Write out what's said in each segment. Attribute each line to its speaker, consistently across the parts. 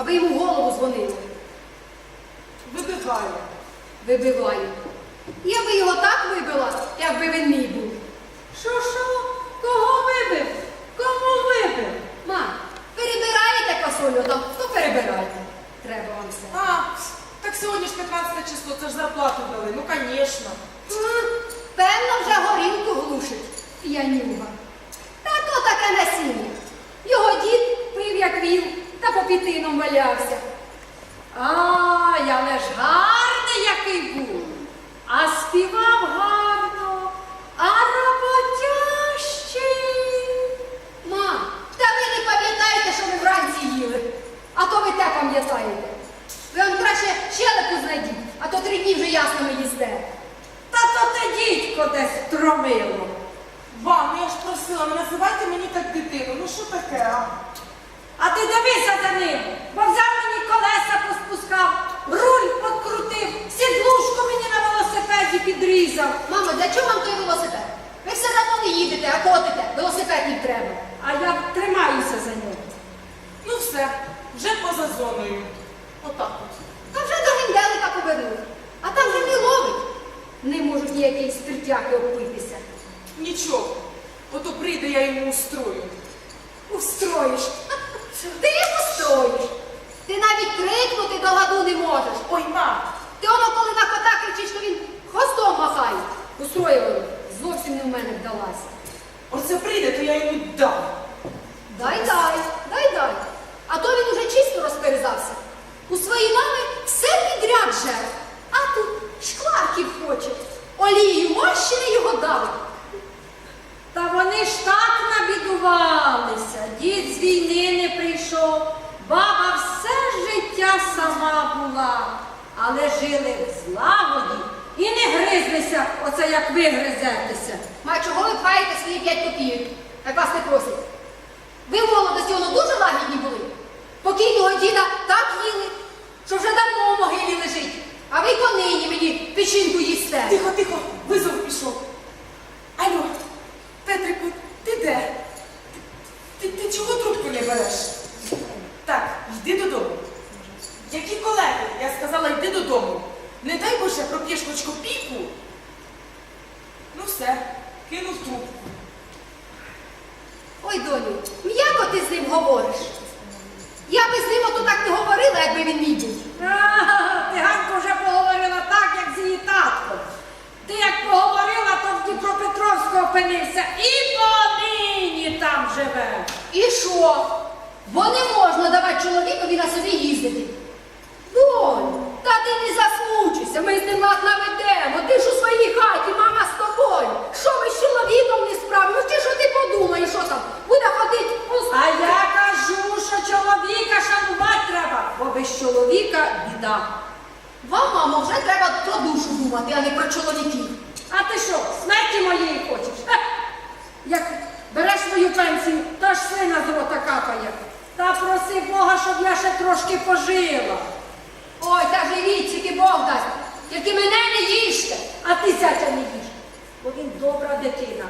Speaker 1: аби йому в голову дзвонили.
Speaker 2: Вибиваю.
Speaker 1: Вибиваю. Я би його так вибила, якби він мій був.
Speaker 2: Що, що? Кого вибив? Кому вибив?
Speaker 1: Ма, перебираєте косолю там, то перебирайте. Треба вам все.
Speaker 2: А, так сьогодні ж 15 число, це ж зарплату дали. Ну, звісно.
Speaker 1: М, Певно, вже горілку глушить. Янюга. Та то таке насіння. Його дід пив, як вів, та по пітинам валявся. Ай, але ж гарний який був. А співав гарно, а роботящий. Мам, та ви не пам'ятаєте, що ви вранці їли. А то ви те пам'ятаєте. Ви вам краще щелепу знайдіть, а то три дні вже ясно не їсте.
Speaker 3: Та то те дідько десь тромило.
Speaker 2: Ба, ну я ж просила, не називайте мені так дитину. Ну що таке, а?
Speaker 3: А ти дивися за ним, бо взяв мені колеса поспускав, руль подкрутив, сідлушку мені на велосипеді підрізав.
Speaker 1: Мамо, для чого вам той велосипед? Ви все одно не їдете, а котите. Велосипед їм треба.
Speaker 3: А я тримаюся за нього.
Speaker 2: Ну все, вже поза зоною. Отак от.
Speaker 1: Та вже до генделика повернули. А там же не ловить. Не можуть ніякі спиртяки обпитися.
Speaker 2: Нічого. Ото прийде, я йому устрою.
Speaker 1: Устроїш. Ти устроїш. Ти навіть крикнути до ладу не можеш.
Speaker 2: Ой, мам,
Speaker 1: Ти воно, коли на кота кричиш, то він хвостом махає. Устроювали. Зовсім не в мене вдалася.
Speaker 2: оце прийде, то я йому дам.
Speaker 1: Дай дай, дай дай. А то він уже чисто розперезався. У своїй мами все підряд жер. А тут шкварків хоче. Олією мощини його давить.
Speaker 3: Та вони ж так набідувалися. Дід з війни не прийшов, баба все життя сама була, але жили в злагоді і не гризлися, оце як ви гризетеся.
Speaker 1: Ма, чого ви пхаєте свої п'ять копійок? Так вас не просять. Ви в молодості воно дуже лагідні були. Покійного діда так їли, що вже давно в могилі лежить. А ви понині мені печінку їсте.
Speaker 2: Тихо, тихо, визов пішов. Алло, Петрику, ти де? Ти, ти чого трубку не береш? Так, йди додому. Які колеги? Я сказала, йди додому. Не дай Боже, проп'єш хоч копійку. Ну все, кинув трубку.
Speaker 1: Ой, доню, м'яко ти з ним говориш. Я би з ним ото так не мій був.
Speaker 3: А, Ти Ганко вже поговорила так, як з її татком. Ти як поговорила, то в Дніпропетровську опинився і понині там живе.
Speaker 1: І що? Бо не можна давати чоловікові на собі їздити. Доню, та ти не засмучуйся, ми з ним лад наведемо. Ти ж у своїй хаті, мама з тобою. Що ми з чоловіком не справимо? Чи що ти подумаєш, що там? Буде ходити у
Speaker 3: А я кажу, що чоловіка шанувати треба, бо без чоловіка біда.
Speaker 1: Вам, мамо, вже треба про душу думати, а не про чоловіків.
Speaker 3: А ти що, смерті моєї хочеш? Хе! Як береш мою пенсію, то ж сина з рота капає. Та проси Бога, щоб я ще трошки пожила.
Speaker 1: Ой, та живіть, тільки Бог дасть. Тільки мене не їжте.
Speaker 3: А ти зятя не їж, бо він добра дитина.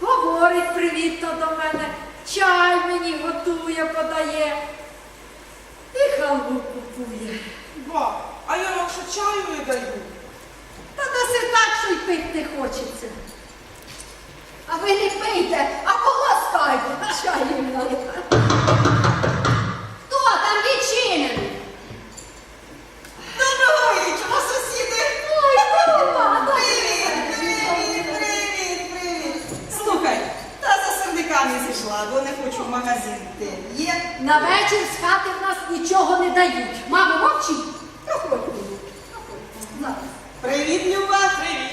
Speaker 3: Говорить привітно до мене, чай мені готує, подає. І халву купує.
Speaker 2: Ба, а я вам що чаю не даю.
Speaker 4: Хочу в магазин йти. Є?
Speaker 1: На вечір з хати в нас нічого не дають. Мамо, мовчи.
Speaker 4: Привіт, Люба. Привіт.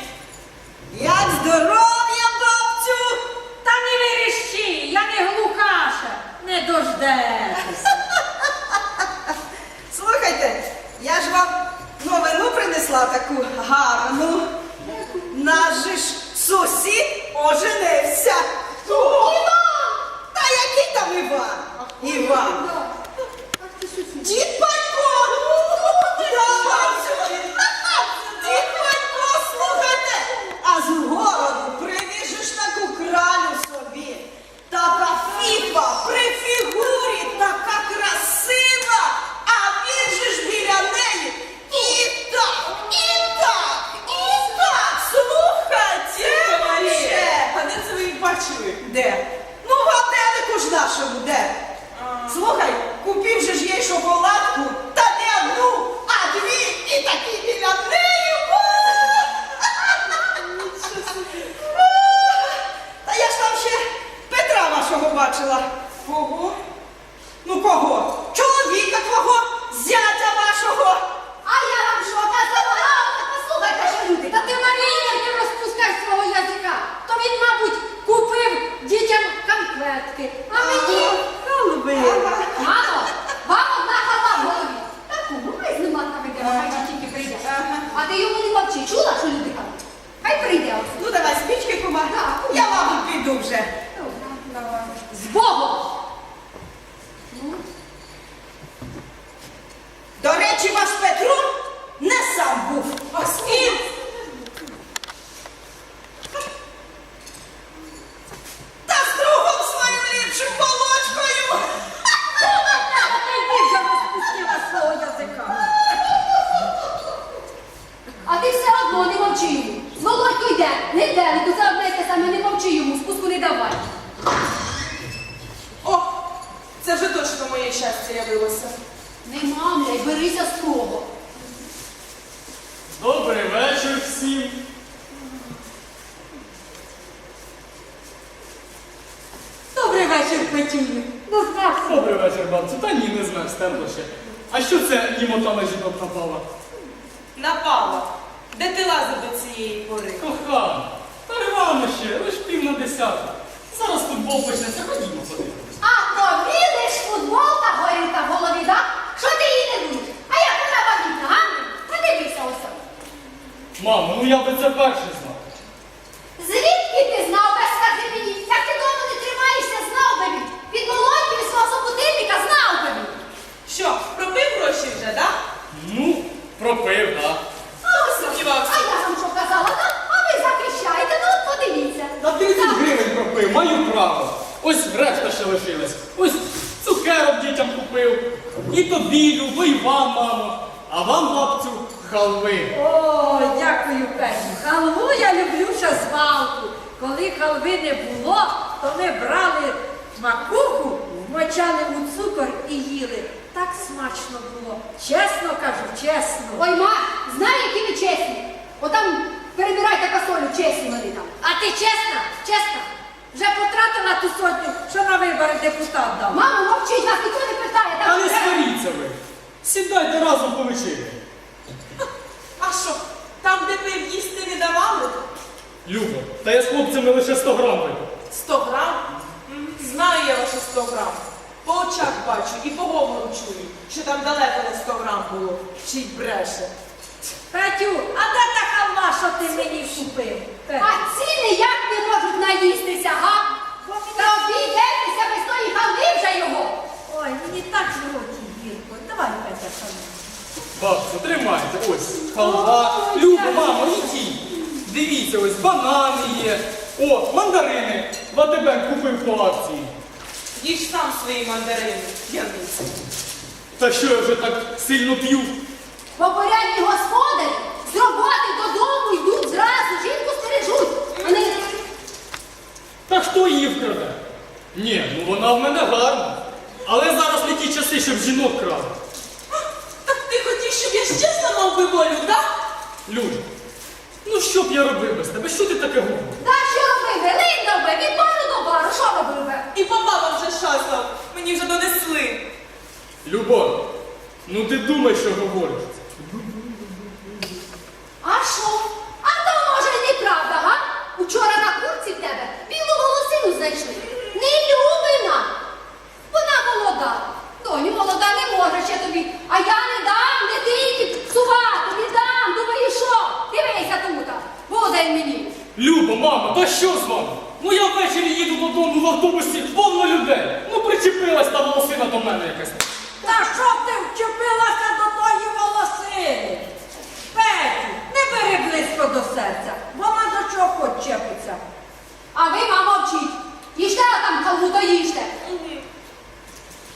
Speaker 4: Як здоров'я, бабцю?
Speaker 3: Та не виріші, я не глухаша, не дождетесь.
Speaker 4: Слухайте, я ж вам новину принесла таку гарну. Наш же ж сусід оженився. Хто? Який там Іван? Іван. серветки, а мені халви. Мамо, вам одна халва в голові. Так умовай з нема там іде, хай тільки прийде.
Speaker 1: А ти йому не мовчи, чула, що люди кажуть? Хай прийде.
Speaker 4: Ну давай спічки кума. Я, мабуть, піду вже.
Speaker 2: Добре. З Богом! Моє щастя явилося.
Speaker 1: Не мамляй, берися строго.
Speaker 5: Добрий вечір всім.
Speaker 3: Добрий вечір, Петюню. Ну, знав.
Speaker 5: Добрий вечір, бабцю. Та ні, не знаю, стерпла ще. А що це їмота на жінок напала?
Speaker 2: Напала. Де ти лазив до цієї пори?
Speaker 5: Кохана, та рано ще, лиш пів на десяту. Зараз футбол почнеться, ходімо подивимось.
Speaker 1: А тобі лиш футбол та горілка в голові, да? Що ти її не будеш? А як вона вагітна, а? Подивися ось.
Speaker 5: Мамо, ну я би це перше знав.
Speaker 1: Звідки ти знав, без скажи мені? Як ти дома не тримаєшся, знав би він. Від молодьки від свого суботильника знав би він.
Speaker 2: Що, пропив гроші вже, да?
Speaker 5: Ну, пропив, так.
Speaker 1: А ось,
Speaker 2: Сумнівався.
Speaker 1: а я вам що казала, да? А ви захищаєте, ну от подивіться.
Speaker 5: На 30 гривень пропив, маю право. Ось решта ще лишилась. Ось цукерок дітям купив. І тобі, Любо, і вам, мамо. А вам, бабцю, халви.
Speaker 3: О, дякую, Петю. Халву я люблю ще з малку. Коли халви не було, то ми брали макуху, вмочали у цукор і їли. Так смачно було. Чесно кажу, чесно.
Speaker 1: Ой, ма, знай, які ви чесні. Отам перебирайте касолю, чесні вони там.
Speaker 3: А ти чесна? Чесна? Вже потратила ту сотню, що на вибори депутат дав.
Speaker 1: Мамо, мовчіть, вас ніхто не питає.
Speaker 5: Та
Speaker 1: Там
Speaker 5: не
Speaker 1: треба-
Speaker 5: ви. Сідайте разом по вечері.
Speaker 2: А що, там, де пив їсти не давали?
Speaker 5: Любо, та я з хлопцями лише 100 грам випив.
Speaker 2: 100 грам? Знаю я ваші 100 грам. По очах бачу і по говору чую, що там далеко не 100 грам було. Чи й бреше.
Speaker 3: Петю, а де та халва, що ти мені купив?
Speaker 1: А ці ніяк не можуть наїстися, га? Та обійдетеся без тої халви вже його.
Speaker 3: Ой, мені так в роті гірко. Давай, Петя, халву.
Speaker 5: Бабцю, тримайте, ось халва. Люба, мамо, ідіть. Дивіться, ось банани є. О, мандарини. Ватебен купив по акції.
Speaker 2: Їж сам свої мандарини, п'яниця.
Speaker 5: Та що я вже так сильно п'ю?
Speaker 1: Попорядні господарі з роботи додому йдуть зразу, жінку стережуть. А не...
Speaker 5: Та хто її вкраде? Ні, ну вона в мене гарна. Але зараз не ті часи, щоб жінок крали.
Speaker 2: Так ти хотів, щоб я би волю, так?
Speaker 5: Люда, ну що б я робив без тебе? Що ти таке говориш?
Speaker 1: Та що робив би? Линдав би, від бару до бару, що робив би?
Speaker 2: І по бабам вже шастав. Мені вже донесли.
Speaker 5: Любов, ну ти думай, що говориш.
Speaker 1: А що? А то може й неправда, га? Учора на курці в тебе білу волосину знайшли. Не любина. Вона молода. Доню, молода не може ще тобі. А я не дам дитині псувати, не дам. Думаю, що? Дивися тут. Буде мені.
Speaker 5: Люба, мама, та що з вами? Ну я ввечері їду додому в автобусі, повно Ну та волосина до мене якась.
Speaker 3: Та що ти вчепилася до тої волосини? Петю, не бери близько до серця. Вона до чого хоч чепиться.
Speaker 1: А ви, мамо, вчіть. Їжте там халву, то їжте.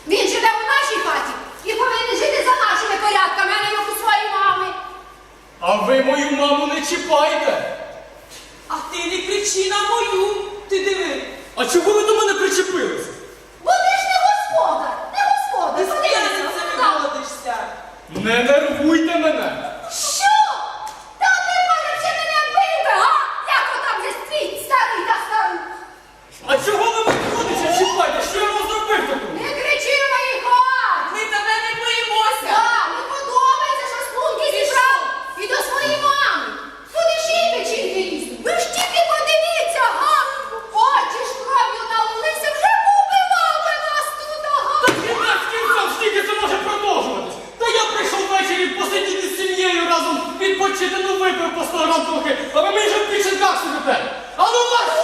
Speaker 1: Він живе у нашій хаті і повинен жити за нашими порядками, а не як у своїй мами.
Speaker 5: А ви мою маму не чіпайте.
Speaker 2: А ти не кричи на мою. Ти диви.
Speaker 5: А чого ви до мене причепилися?
Speaker 1: Бо ти ж не господар, не господар.
Speaker 2: Ти з
Speaker 1: Подивися,
Speaker 2: п'яницями
Speaker 1: так.
Speaker 2: водишся.
Speaker 5: Не нервуйте мене.
Speaker 1: Що? Та ти може ще мене вбив, га? Як отам же світ старий та старий?
Speaker 5: А чого ви мене ходите чіпаєте? Що я вам зробив такого?
Speaker 1: Не кричи на моїй хаті!
Speaker 2: Ми тебе не боїмося.
Speaker 1: Так, не подобається, що склунки зібрав і до своєї мами. Туди ж і печінки лізуть. Ви ж тільки подивіться, га? Очі ж кров'ю налилися, вже побивав би нас тут, ага.
Speaker 5: Та кінець кінцем, скільки це може продовжуватись? Та я прийшов ввечері посидіти з сім'єю вчити, ну випив по 100 грам трохи, а ви мені вже в підшипках сидите. А ну вас